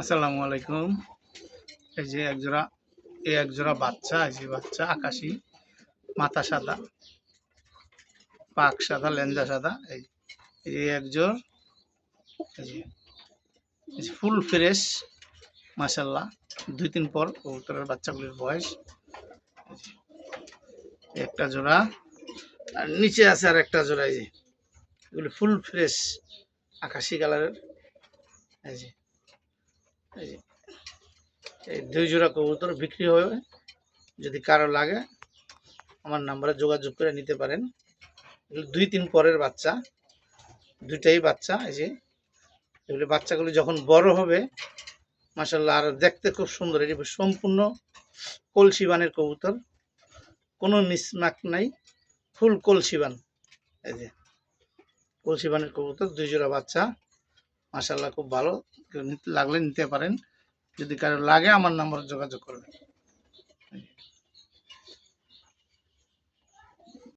আসসালামু আলাইকুম। এই যে একজোড়া এই একজোড়া বাচ্চা, এই যে বাচ্চা, আকাশি, মাথা সাদা, পাক সাদা লেঞ্জা সাদা, এই এই যে একজোড় এই যে ফুল ফ্রেশ মাসাল্লাহ দুই তিন পর কবুতরের বাচ্চাগুলির বয়স একটা জোড়া, আর নিচে আছে আর একটা জোড়া, এই যে, এগুলি ফুল ফ্রেশ, আকাশি কালারের, এই যে এই দুই জোড়া কবুতর বিক্রি হবে যদি কারও লাগে, আমার নাম্বারে যোগাযোগ করে নিতে পারেন। দুই তিন পরের বাচ্চা, দুইটাই বাচ্চা, এই যে। এগুলি বাচ্চাগুলি যখন বড় হবে মাসাল্লাহ আর দেখতে খুব সুন্দর। এটি সম্পূর্ণ কলসি বানের কবুতর। কোনো মিসমাক নাই, ফুল কলসি বান। এই যে, কলসি বানের কবুতর, দুই জোড়া বাচ্চা। মাসাল্লাহ খুব ভালো। লাগলে নিতে পারেন। যদি কারও লাগে আমার নাম্বারে যোগাযোগ করবেন।